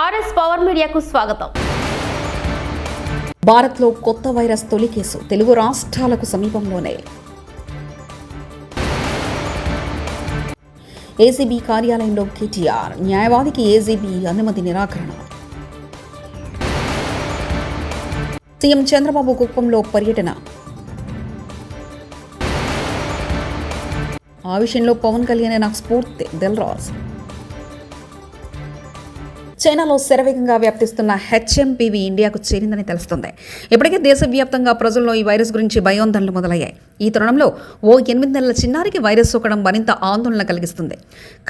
RS power మీడియాకు స్వాగతం. భారత్లో కొత్త వైరస్ తొలి కేసు తెలుగు రాష్ట్రాలకు సమీపంలోనే. ఏసీబీ కార్యాలయంలో కేటీఆర్ న్యాయవాదికి ఏసీబీ అనుమతి నిరాకరణ. సీఎం చంద్రబాబు కుప్పంలో పర్యటన. ఆ విషయంలో పవన్ కళ్యాణ్ నాకు స్ఫూర్తి దిల్రాజ్ చైనాలో శరవేగంగా వ్యాప్తిస్తున్న హెచ్ఎంపీవీ ఇండియాకు చేరిందని తెలుస్తుంది. ఇప్పటికే దేశవ్యాప్తంగా ప్రజల్లో ఈ వైరస్ గురించి భయోందనలు మొదలయ్యాయి. ఈ తరుణంలో ఓ ఎనిమిది నెలల చిన్నారికి వైరస్ సోకడం మరింత ఆందోళన కలిగిస్తుంది.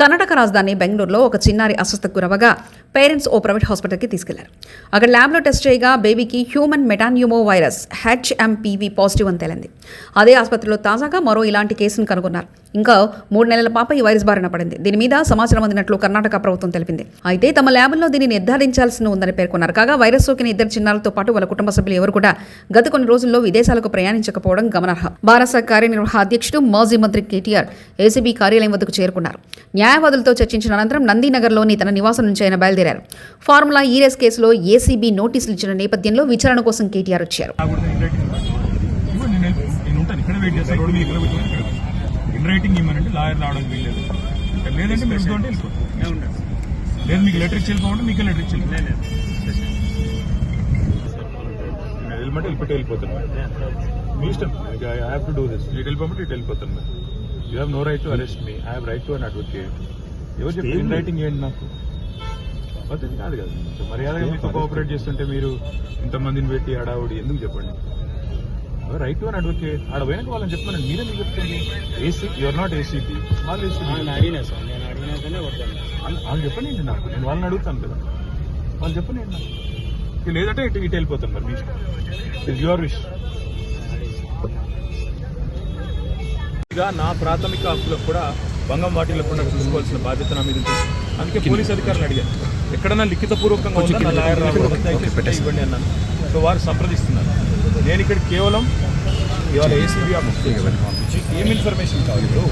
కర్ణాటక రాజధాని బెంగళూరులో ఒక చిన్నారి అస్వస్థకు గురవగా పేరెంట్స్ ఓ ప్రైవేట్ హాస్పిటల్కి తీసుకెళ్ళారు. అక్కడ ల్యాబ్లో టెస్ట్ చేయగా బేబీకి human metapneumovirus HMPV positive అని తేలింది. అదే ఆసుపత్రిలో తాజాగా మరో ఇలాంటి కేసును కనుగొన్నారు. ఇంకా మూడు నెలల పాప ఈ వైరస్ బారిన పడింది. దీని మీద సమాచారం అందినట్లు కర్ణాటక ప్రభుత్వం తెలిపింది. అయితే తమ ల్యాబ్లో దీన్ని నిర్ధారించాల్సి ఉందని పేర్కొన్నారు. కాగా వైరస్ సోకిన ఇద్దరు చిన్నారులతో పాటు వాళ్ళ కుటుంబ సభ్యులు ఎవరు కూడా గత కొన్ని రోజుల్లో విదేశాలకు ప్రయాణించకపోవడం గమనార్హం. భారత కార్యనిర్వాహక అధ్యక్షుడు మాజీ మంత్రి కేటీఆర్ ఏసీబీ కార్యాలయం వద్దకు చేరుకున్నారు న్యాయవాదులతో చర్చించిన అనంతరం నందీనగర్లోని తన నివాసం నుంచి ఆయన బయలుదేరారు ఫార్ములా ఈరెస్ కేసులో ఏసీబీ నోటీసులు ఇచ్చిన నేపథ్యంలో విచారణ కోసం కేటీఆర్ వచ్చారు ఇన్ రైటింగ్ లాయర్ రావడానికి వీల్లేదు లేదంటే మీరు ఉంటే లేదు మీకు లెటర్ ఇచ్చి వెళ్ళిపోమంటే మీకు లెటర్ ఇచ్చి మీ ఇష్టం. I have to do this ఇటు వెళ్ళిపోమంటే ఇటు వెళ్ళిపోతాను మరి you have no right to arrest me I have right to an advocate ఎవరు చెప్పి రైటింగ్ ఏంటి నాకు? పద్ధతి కాదు కదా. మర్యాదగా మీతో కోఆపరేట్ చేస్తుంటే మీరు ఇంతమందిని పెట్టి హడావుడి ఎందుకు చెప్పండి? రైట్ టు అని అడ్వకేట్ ఆడ పోయినాక వాళ్ళని చెప్పమని మీరే మీకు చెప్తుంది? ఏసీ యువర్ నాట్ ఏసీపీ వాళ్ళు వాళ్ళు చెప్పండి నాకు. నేను వాళ్ళని అడుగుతాను కదా. వాళ్ళు చెప్పండి నాకు. ఇక లేదంటే ఇటు ఇటు వెళ్ళిపోతాను మరి మీ ఇష్టం. ఇట్ యువర్ విష్ ఇక నా ప్రాథమిక హక్కులకు కూడా భంగం వాటిల్లకుండా చూసుకోవాల్సిన బాధ్యత నా మీద ఉంటుంది అందుకే పోలీస్ అధికారులు అడిగారు ఎక్కడన్నా లిఖితపూర్వకంగా ఉందా? నా లాయర్ ఇవ్వండి అన్నాను. సో వారు సంప్రదిస్తున్నారు. నేను ఇక్కడ కేవలం ఇవాళ ఏసీబీ ఆఫీస్కి పంపించి. ఏం ఇన్ఫర్మేషన్ కావాలి ఇప్పుడు?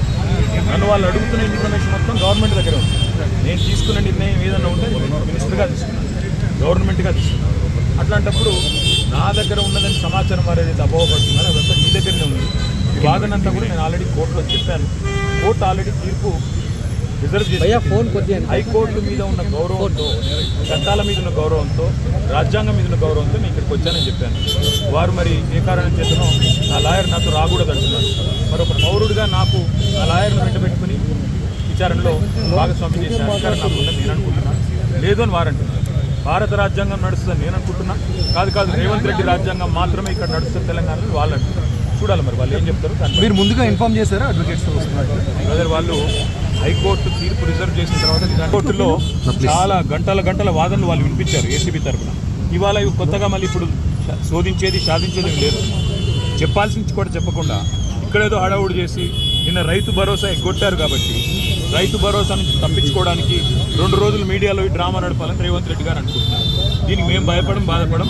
నన్ను వాళ్ళు అడుగుతున్న ఇన్ఫర్మేషన్ మొత్తం గవర్నమెంట్ దగ్గర ఉంది. నేను తీసుకున్న నిర్ణయం ఏదన్నా ఉంటే మినిస్టర్గా తీసుకున్నాను. గవర్నమెంట్గా తీసుకున్నాను. అట్లాంటప్పుడు నా దగ్గర ఉన్నదని సమాచారం వారు ఏదైతే అభావపడుతున్నారో అదంతా మీ దగ్గరనే ఉంది. వాదనంతా కూడా నేను ఆల్రెడీ కోర్టులో చెప్పాను. కోర్టు ఆల్రెడీ తీర్పు రిజర్వ్ చేసి హైకోర్టు మీద ఉన్న గౌరవంతో చట్టాల మీద ఉన్న గౌరవంతో రాజ్యాంగం మీద ఉన్న గౌరవంతో నేను ఇక్కడికి వచ్చానని చెప్పాను. వారు మరి ఏ కారణం చేతనో నా లాయర్ నాతో రాకూడదు అంటున్నారు. మరి ఒక పౌరుడిగా నాకు నా లాయర్ను వెంటబెట్టుకుని విచారణలో భాగస్వామి చేసే అధికారం నాకు ఉందని నేను అనుకుంటున్నాను లేదు అని వారు అంటున్నారు. భారత రాజ్యాంగం నడుస్తుందని నేను అనుకుంటున్నా. కాదు కాదు రేవంత్ రెడ్డి రాజ్యాంగం మాత్రమే ఇక్కడ నడుస్తుంది తెలంగాణలో వాళ్ళు అంటున్నారు. చూడాలి మరి వాళ్ళు ఏం చెప్తారు మీరు ముందుగా ఇన్ఫార్మ్ చేశారా అడ్వకేట్స్ బ్రదర్ వాళ్ళు హైకోర్టు తీర్పు రిజర్వ్ చేసిన తర్వాత హైకోర్టులో చాలా గంటల గంటల వాదనలు వాళ్ళు వినిపించారు ఏసీబీ తరఫున ఇవాళ ఇవి కొత్తగా మళ్ళీ ఇప్పుడు శోధించేది సాధించేది లేదు. చెప్పాల్సింది కూడా చెప్పకుండా ఇక్కడేదో హడావుడి చేసి నిన్న రైతు భరోసా ఎగ్గొట్టారు కాబట్టి రైతు భరోసా నుంచి తప్పించుకోవడానికి రెండు రోజులు మీడియాలో ఈ డ్రామా నడపాలని రేవంత్ రెడ్డి గారు అనుకుంటున్నారు. దీనికి మేము భయపడం బాధపడం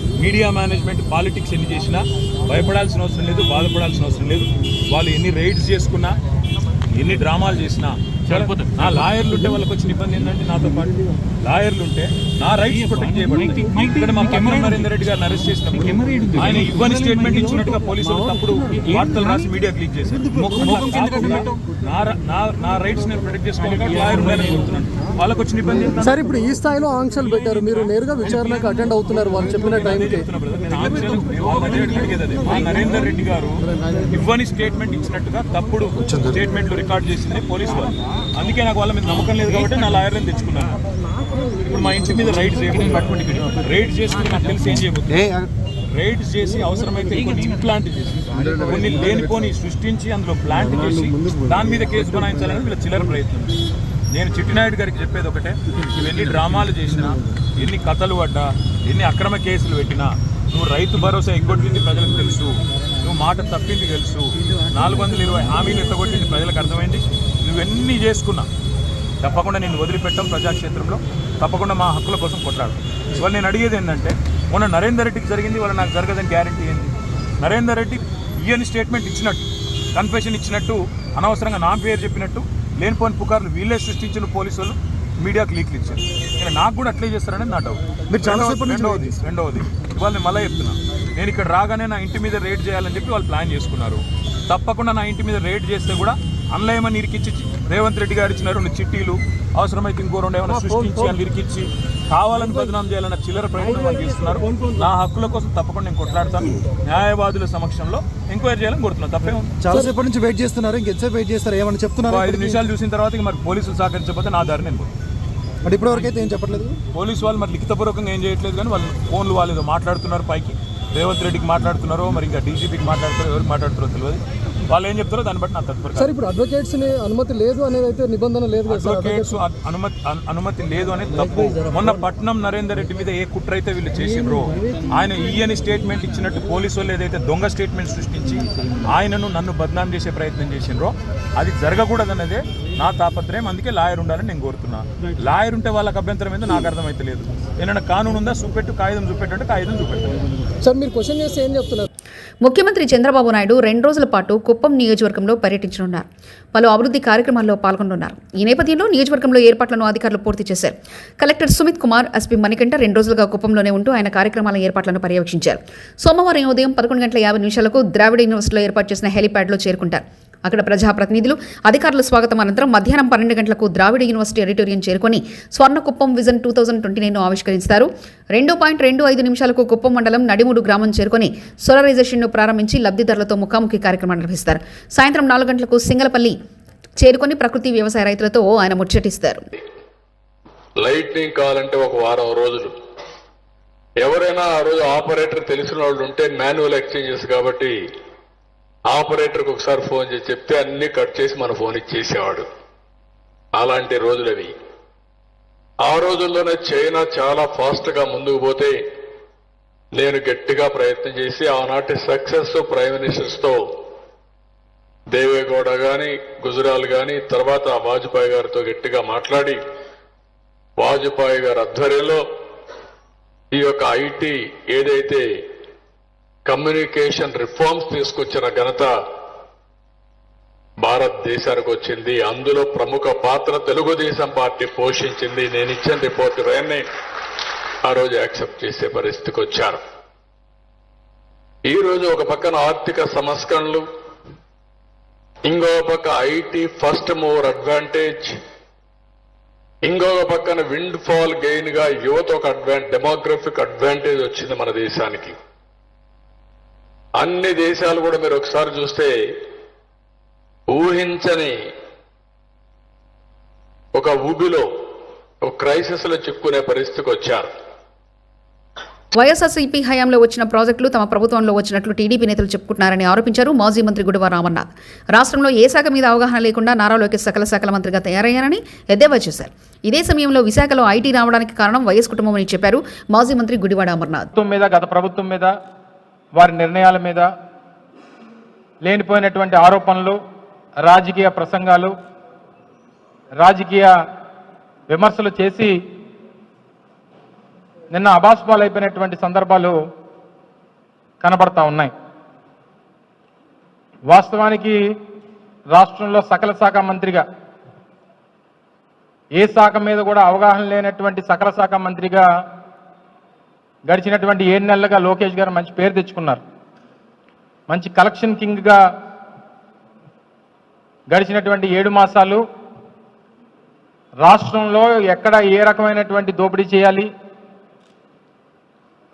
మీడియా మేనేజ్మెంట్ పాలిటిక్స్ ఎన్ని చేసినా భయపడాల్సిన అవసరం లేదు బాధపడాల్సిన అవసరం లేదు. వాళ్ళు ఎన్ని రైడ్స్ చేసుకున్నా ఎన్ని డ్రామాలు చేసినా నా లాయర్లు ఉంటే వాళ్ళకి వచ్చిన ఇబ్బంది ఏంటంటే నాతో పాటు. లాయర్లు ఉంటే నా రైట్స్ ప్రొటెక్ట్ చేయబడతాయి. ఇక్కడ మా నరేందర్ రెడ్డి గారిని అరెస్ట్ చేసినప్పుడు ఆయన ఇవ్వని స్టేట్మెంట్ ఇచ్చినట్టుగా పోలీసులు తప్పుడు వార్తలు రాసి మీడియా క్లిక్ చేశారు. నా ర- నా- నా రైట్స్ నేను ప్రొటెక్ట్ చేసుకోవాలి. లాయర్ చెప్తున్నాను వాళ్ళకి వచ్చిన ఇబ్బంది? సార్ ఇప్పుడు ఈ స్థాయిలో ఆంక్షలు పెట్టారు. మీరు నేరుగా విచారణకు అటెండ్ అవుతున్నారు వాళ్ళు చెప్పిన టైంకి నరేందర్ రెడ్డి గారు ఇవ్వని స్టేట్మెంట్ ఇచ్చినట్టుగా తప్పుడు స్టేట్మెంట్లు రికార్డ్ చేసింది పోలీసు వాళ్ళు. అందుకే నాకు వాళ్ళ మీద నమ్మకం లేదు కాబట్టి నా లాయర్ని తెచ్చుకున్నాను. ఇప్పుడు మా ఇంటి మీద రైడ్ చేయకుండా ఇక్కడ రైడ్ చేసుకుని నాకు తెలిసి ఏం చేయబోతుంది? రైడ్ చేసి అవసరమైతే కొన్ని ఇంప్లాంట్ చేసి కొన్ని లేనిపోని సృష్టించి అందులో ప్లాంట్ చేసి దాని మీద కేసు బనాయించాలని వీళ్ళ చిల్లర ప్రయత్నం. నేను చిట్టినాయుడు గారికి చెప్పేది ఒకటే నువ్వు ఎన్ని డ్రామాలు చేసినా ఎన్ని కథలు పడ్డా ఎన్ని అక్రమ కేసులు పెట్టినా నువ్వు రైతు భరోసా ఎగ్గొట్టింది ప్రజలకు తెలుసు నువ్వు మాట తప్పింది తెలుసు నాలుగు వందల ఇరవై హామీలు ఎత్తగొట్టింది ప్రజలకు అర్థమైంది నువ్వెన్ని చేసుకున్నా తప్పకుండా నేను వదిలిపెట్టాం ప్రజాక్షేత్రంలో. తప్పకుండా మా హక్కుల కోసం కొట్లాడు. ఇవాళ నేను అడిగేది ఏంటంటే మొన్న నరేందర్ రెడ్డికి జరిగింది వాళ్ళ నాకు జరగదని గ్యారంటీ ఏంది? నరేందర్ రెడ్డి ఇయని స్టేట్మెంట్ ఇచ్చినట్టు కన్ఫెషన్ ఇచ్చినట్టు అనవసరంగా నా పేరు చెప్పినట్టు లేనిపోని పుకార్లు వీళ్ళే సృష్టించిన పోలీసు వాళ్ళు మీడియాకు లీక్లు ఇచ్చారు. నేను నాకు కూడా అట్లే చేస్తారని నా డౌట్ మీరు చాలా రెండవది రెండవది. ఇవాళ నేను మళ్ళీ చెప్తున్నా. నేను ఇక్కడ రాగానే నా ఇంటి మీద రేడ్ చేయాలని చెప్పి వాళ్ళు ప్లాన్ చేసుకున్నారు. తప్పకుండా నా ఇంటి మీద రేడ్ చేస్తే కూడా అన్లయమని ఇరికిచ్చి రేవంత్ రెడ్డి గారు ఇచ్చిన రెండు చిట్టీలు అవసరమైతే ఇంకో రెండు ఏమైనా సృష్టించి అని ఇరికిచ్చి కావాలని బదనాం చేయాలన్న చిల్లర ప్రయత్నం వాళ్ళు చేస్తున్నారు నా హక్కుల కోసం తప్పకుండా నేను కొట్లాడతాను. న్యాయవాదుల సమక్షంలో ఎంక్వైరీ చేయాలని కోరుతున్నాను. తప్పే ఉంది. చాలా సేపటి నుంచి వెయిట్ చేస్తున్నారు. ఇంకెంతసేపు వెయిట్ చేస్తారు? ఏమని చెప్తున్నారు ఐదు నిమిషాలు చూసిన తర్వాత మరి పోలీసులు సహకరించకపోతే నా దారి నేను. మరి ఇప్పటివరకు అయితే ఏం చెప్పట్లేదు? పోలీసు వాళ్ళు మరి లిఖితపూర్వకంగా ఏం చేయట్లేదు కానీ వాళ్ళు ఫోన్లు వాళ్ళు మాట్లాడుతున్నారు పైకి. రేవంత్ రెడ్డికి మాట్లాడుతున్నారో మరి ఇంకా డీజీపీకి మాట్లాడుతారో ఎవరికి మాట్లాడుతారో తెలియదు. వాళ్ళు ఏం చెప్తారో దాన్ని బట్టి నా తదుపరి సార్ ఇప్పుడు అడ్వకేట్స్ని అనుమతి లేదు అనేది అయితే నిబంధన లేదు అడ్వకేట్స్ అనుమతి అను- అనుమతి లేదు అనేది తప్పు. మొన్న పట్నం నరేందర్ రెడ్డి మీద ఏ కుట్ర అయితే వీళ్ళు చేసిండ్రో ఆయన ఈయని స్టేట్మెంట్ ఇచ్చినట్టు పోలీసు వాళ్ళు ఏదైతే దొంగ స్టేట్మెంట్ సృష్టించి ఆయనను నన్ను బద్నాం చేసే ప్రయత్నం చేసిండ్రో అది జరగకూడదన్నదే నా తాపత్రయం అందుకే లాయర్ ఉండాలని నేను కోరుతున్నా. లాయర్ ఉంటే వాళ్ళకి అభ్యంతరం ఏందో నాకు అర్థమైతే లేదు ఏమైనా కానూన్ ఉందా? చూపెట్టు కాగితం చూపెట్టు అంటే కాగితం చూపెట్టు సార్ మీరు క్వశ్చన్ చేస్తే ఏం చెప్తున్నారు? ముఖ్యమంత్రి చంద్రబాబు నాయుడు రెండు రోజుల పాటు కుప్పం నియోజకవర్గంలో పర్యటించనున్నారు. పలు అభివృద్ధి కార్యక్రమాల్లో పాల్గొనున్నారు. ఈ నేపథ్యంలో నియోజకవర్గంలో ఏర్పాట్లను అధికారులు పూర్తి చేశారు. కలెక్టర్ సుమిత్ కుమార్ ఎస్పీ మణికంఠ రెండు రోజులుగా కుప్పంలోనే ఉంటూ ఆయన కార్యక్రమాల ఏర్పాట్లను పర్యవేక్షించారు. సోమవారం ఉదయం పదకొండు గంటల యాభై నిమిషాలకు ద్రావిడ యూనివర్సిటీలో ఏర్పాటు చేసిన హెలిప్యాడ్లో చేరుకుంటారు. అక్కడ ప్రజాప్రతినిధులు అధికారుల స్వాగతం అనంతరం మధ్యాహ్నం పన్నెండు గంటలకు ద్రావిడ యూనివర్సిటీ ఆడిటోరియం చేరుకొని Swarnakuppam vision two thousand twenty nine ఆవిష్కరిస్తారు రెండు పాయింట్ రెండు ఐదు నిమిషాలకు కుప్పం మండలం నడిమూడు గ్రామం చేరుకొని సోలరైజేషన్ను ప్రారంభించి లబ్ధిదారులతో ముఖాముఖి కార్యక్రమం నిర్వహిస్తారు. సాయంత్రం నాలుగు గంటలకు సింగలపల్లి చేరుకొని ప్రకృతి వ్యవసాయ రైతులతో ఆయన ముచ్చటిస్తారు. లైట్నింగ్ కావాలంటే ఒక వారం రోజులు. ఎవరైనా ఆ రోజు ఆపరేటర్ తెలిసిన వాళ్ళు ఉంటే మాన్యువల్ ఎక్స్చేంజెస్ కాబట్టి ఆపరేటర్కి ఒకసారి ఫోన్ చేసి చెప్తే అన్ని కట్ చేసి మన ఫోన్ ఇచ్చేసేవాడు. అలాంటి రోజులు ఆ రోజుల్లోనే చైనా చాలా ఫాస్ట్గా ముందుకు పోతే నేను గట్టిగా ప్రయత్నం చేసి ఆనాటి సక్సెస్ ప్రైమ్ మినిస్టర్స్తో దేవేగౌడ గాని గుజరాల్ గాని తర్వాత వాజ్పేయి గారితో గట్టిగా మాట్లాడి వాజ్పేయి గారి ఆధ్వర్యంలో ఈ యొక్క ఐటీ ఏదైతే కమ్యూనికేషన్ రిఫార్మ్స్ తీసుకొచ్చిన ఘనత భారతదేశానికి వచ్చింది. అందులో ప్రముఖ పాత్ర తెలుగుదేశం పార్టీ పోషించింది. నేను ఇచ్చిన రిపోర్ట్ వేన్ని ఆ రోజు యాక్సెప్ట్ చేసే పరిస్థితికి వచ్చారు. ఈ రోజు ఒక పక్కన ఆర్థిక సంస్కరణలు ఇంకో పక్క ఐటీ ఫస్ట్ మూవర్ అడ్వాంటేజ్ ఇంకొక పక్కన విండ్ ఫాల్ గెయిన్గా యువత ఒక అడ్వాన్ డెమోగ్రఫిక్ అడ్వాంటేజ్ వచ్చింది మన దేశానికి. అన్ని దేశాలు కూడా మీరు ఒకసారి చూస్తే ఊహించని ఒక ఊబిలో ఒక క్రైసిస్లో చిక్కునే పరిస్థితికి వచ్చారు. వైఎస్ఆర్సీపీ హయాంలో వచ్చిన ప్రాజెక్టులు తమ ప్రభుత్వంలో వచ్చినట్లు టీడీపీ నేతలు చెప్పుకుంటున్నారని ఆరోపించారు మాజీ మంత్రి గుడివా రామన్నాథ్. రాష్ట్రంలో ఏ శాఖ మీద అవగాహన లేకుండా నారా లోకేష్ సకల శాఖల మంత్రిగా తయారయ్యారని ఎద్దేవా చేశారు. ఇదే సమయంలో విశాఖలో ఐటీ రావడానికి కారణం వైఎస్ కుటుంబం అని చెప్పారు మాజీ మంత్రి గుడివాడ అమర్నాథ్ మీద గత ప్రభుత్వం మీద వారి నిర్ణయాల మీద లేనిపోయినటువంటి ఆరోపణలు రాజకీయ ప్రసంగాలు రాజకీయ విమర్శలు చేసి నిన్న అబాస్పాలు అయిపోయినటువంటి సందర్భాలు కనబడతా ఉన్నాయి. వాస్తవానికి రాష్ట్రంలో సకల శాఖ మంత్రిగా ఏ శాఖ మీద కూడా అవగాహన లేనటువంటి సకల శాఖ మంత్రిగా గడిచినటువంటి ఏడు నెలలుగా లోకేష్ గారు మంచి పేరు తెచ్చుకున్నారు. మంచి కలెక్షన్ కింగ్గా గడిచినటువంటి ఏడు మాసాలు రాష్ట్రంలో ఎక్కడ ఏ రకమైనటువంటి దోపిడీ చేయాలి?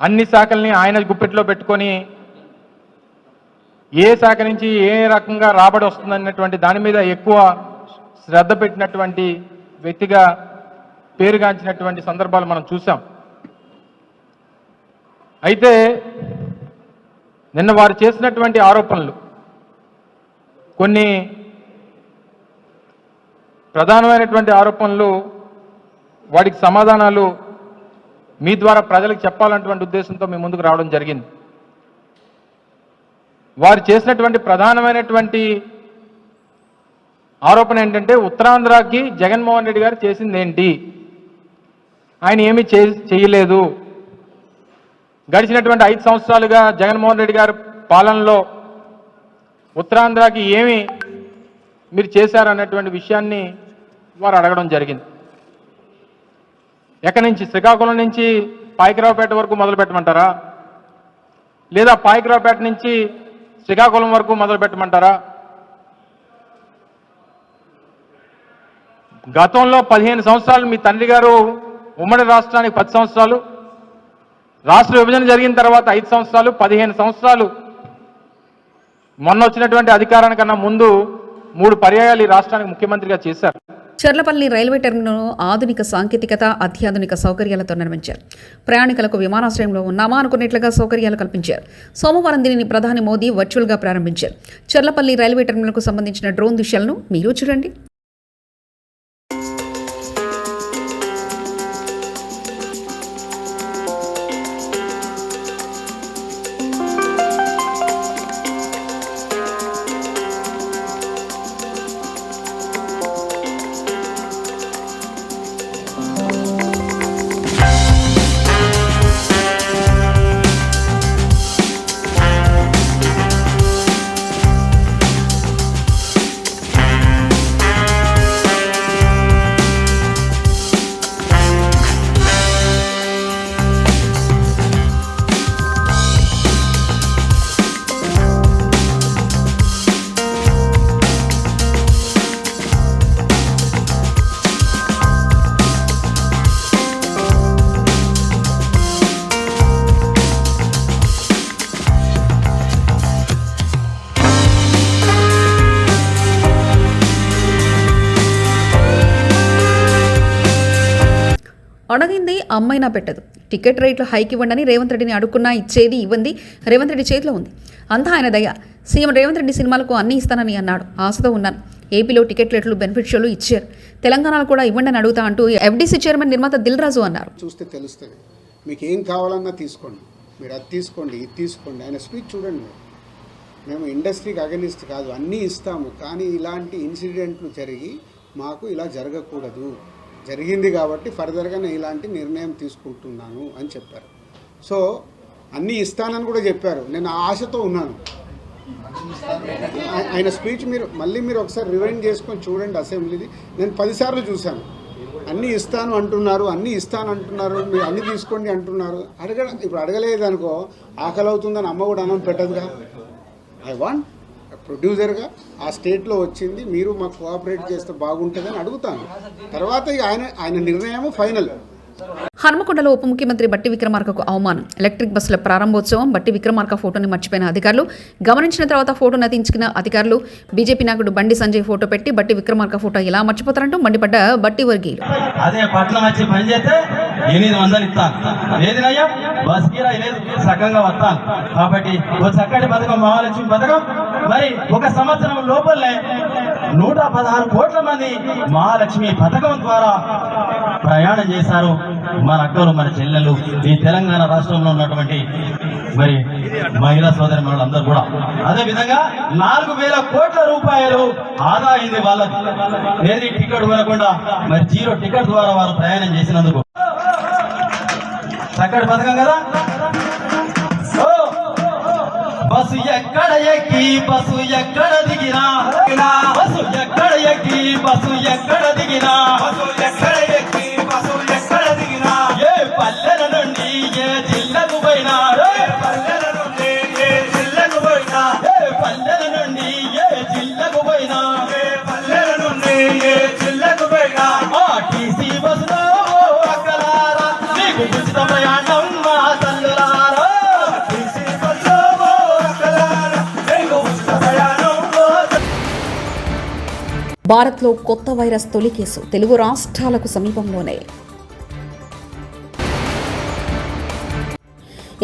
అన్ని శాఖల్ని ఆయన గుప్పెట్లో పెట్టుకొని ఏ శాఖ నుంచి ఏ రకంగా రాబడి వస్తుందన్నటువంటి దాని మీద ఎక్కువ శ్రద్ధ పెట్టినటువంటి వ్యక్తిగా పేరుగాంచినటువంటి సందర్భాలు మనం చూసాం అయితే నిన్న వారు చేసినటువంటి ఆరోపణలు కొన్ని ప్రధానమైనటువంటి ఆరోపణలు వాటికి సమాధానాలు మీ ద్వారా ప్రజలకు చెప్పాలన్నటువంటి ఉద్దేశంతో మీ ముందుకు రావడం జరిగింది. వారు చేసినటువంటి ప్రధానమైనటువంటి ఆరోపణ ఏంటంటే ఉత్తరాంధ్రకి జగన్మోహన్ రెడ్డి గారు చేసింది ఏంటి ఆయన ఏమీ చేయలేదు. గడిచినటువంటి ఐదు సంవత్సరాలుగా జగన్మోహన్ రెడ్డి గారి పాలనలో ఉత్తరాంధ్రకి ఏమి మీరు చేశారు అన్నటువంటి విషయాన్ని వారు అడగడం జరిగింది. ఎక్కడి నుంచి? శ్రీకాకుళం నుంచి పాయకరావుపేట వరకు మొదలు పెట్టమంటారా? లేదా పాయకరావుపేట నుంచి శ్రీకాకుళం వరకు మొదలు పెట్టమంటారా? గతంలో పదిహేను సంవత్సరాలు మీ తండ్రి గారు ఉమ్మడి రాష్ట్రానికి పది సంవత్సరాలు రాష్ట్ర విభజన జరిగిన తర్వాత ఐదు సంవత్సరాలు పదిహేను సంవత్సరాలు. మొన్న వచ్చినటువంటి అధికారానికన్నా ముందు మూడు పర్యాయాలు ఈ రాష్ట్రానికి ముఖ్యమంత్రిగా చేశారు. చర్లపల్లి రైల్వే టెర్మినల్ ఆధునిక సాంకేతికత అత్యాధునిక సౌకర్యాలతో నిర్మించారు. ప్రయాణికులకు విమానాశ్రయంలో ఉన్నామా అనుకున్నట్లుగా సౌకర్యాలు కల్పించారు. సోమవారం దీనిని ప్రధాని మోదీ వర్చువల్గా ప్రారంభించారు. చర్లపల్లి రైల్వే టెర్మినల్కు సంబంధించిన డ్రోన్ దృశ్యాలను మీరు చూడండి. అమ్మైనా పెట్టదు. టికెట్ రేట్లు హైక్ ఇవ్వండి రేవంత్ రెడ్డిని అడుక్కున్నా ఇచ్చేది ఇవ్వండి రేవంత్ రెడ్డి చేతిలో ఉంది. అంతా ఆయన దయ. సీఎం రేవంత్ రెడ్డి సినిమాలకు అన్నీ ఇస్తానని అన్నాడు. ఆశతో ఉన్నాను. ఏపీలో టికెట్ రేట్లు బెనిఫిట్ షోలు ఇచ్చారు. తెలంగాణలో కూడా ఇవ్వండి అని అడుగుతా అంటూ ఎఫ్డీసీ చైర్మన్ నిర్మాత దిల్ రాజు అన్నారు. చూస్తే తెలుస్తుంది మీకు ఏం కావాలన్నా తీసుకోండి. మీరు అది తీసుకోండి ఇది తీసుకోండి. ఆయన స్పీచ్ చూడండి మేము ఇండస్ట్రీకి అగనిస్ట్ కాదు. అన్నీ ఇస్తాము. కానీ ఇలాంటి ఇన్సిడెంట్లు జరిగి మాకు ఇలా జరగకూడదు. జరిగింది కాబట్టి ఫర్దర్గా నేను ఇలాంటి నిర్ణయం తీసుకుంటున్నాను అని చెప్పారు. సో అన్నీ ఇస్తానని కూడా చెప్పారు. నేను ఆశతో ఉన్నాను. ఆయన స్పీచ్ మీరు మళ్ళీ మీరు ఒకసారి రివైండ్ చేసుకొని చూడండి అసెంబ్లీది. నేను పదిసార్లు చూశాను. అన్నీ ఇస్తాను అంటున్నారు అన్నీ ఇస్తాను అంటున్నారు మీరు అన్నీ తీసుకోండి అంటున్నారు. అడగ ఇప్పుడు అడగలేదనుకో ఆకలి అవుతుందని అమ్మ కూడా అన్నం పెట్టదుగా? ఐ వాంట్ ప్రొడ్యూసర్గా ఆ స్టేట్లో వచ్చింది మీరు మాకు కోఆపరేట్ చేస్తే బాగుంటుందని అడుగుతాను. తర్వాత ఆయన ఆయన నిర్ణయం ఫైనల్. హనుమకొండలో ఉప ముఖ్యమంత్రి బట్టి విక్రమార్కకు అవమానం. ఎలక్ట్రిక్ బస్సుల ప్రారంభోత్సవం బట్టి విక్రమార్క ఫోటోని మర్చిపోయిన అధికారులు. గమనించిన తర్వాత ఫోటో నటించిన అధికారులు బీజేపీ నాయకుడు బండి సంజయ్ ఫోటో పెట్టి బట్టి విక్రమార్క ఫోటో ఎలా మర్చిపోతారంటూ మండిపడ్డ బట్టి వర్గీయులు. అదే పట్నం వచ్చి పని చేస్తే ఎనిమిది వందలు ఇస్తాను లేదు సగంగా వస్తాను కాబట్టి ఒక చక్కటి పథకం మహాలక్ష్మి పథకం. మరి ఒక సంవత్సరం లోపలనే నూట పదహారు కోట్ల మంది మహాలక్ష్మి పథకం ద్వారా ప్రయాణం చేశారు. మన అక్కలు మన చెల్లెలు ఈ తెలంగాణ రాష్ట్రంలో ఉన్నటువంటి మరి మహిళా సోదరి మనులందరూ కూడా. అదే విధంగా నాలుగు వేల కోట్ల రూపాయలు ఆదా అయింది వాళ్ళకి. ఏది టికెట్ కొనకుండా మరి జీరో టికెట్ ద్వారా వారు ప్రయాణం చేసినందుకు. చక్కటి పథకం కదా? బస్సు ఎక్కడ ఎక్కి బస్సు ఎక్కడ దిగినా బస్సు ఎక్కడ ఎక్కి బస్సు ఎక్కడ దిగినా. భారత్లో కొత్త వైరస్ తొలి కేసు తెలుగు రాష్ట్రాలకు సమీపంలోనే.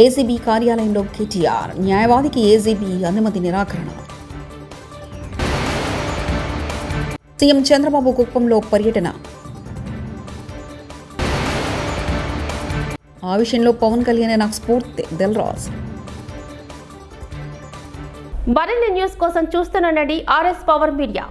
ఏసీబీ కార్యాలయంలో కేటీఆర్ న్యాయవాదికి ఏసీబీ అనుమతి నిరాకరణ. సీఎం చంద్రబాబు కుప్పంలో పర్యటన. ఆ విషయంలో పవన్ కళ్యాణ్ నాకు స్ఫూర్తి. దిల్రాజ్. మరిన్ని న్యూస్ కోసం చూస్తూనండి ఆర్ఎస్ పవర్ మీడియా.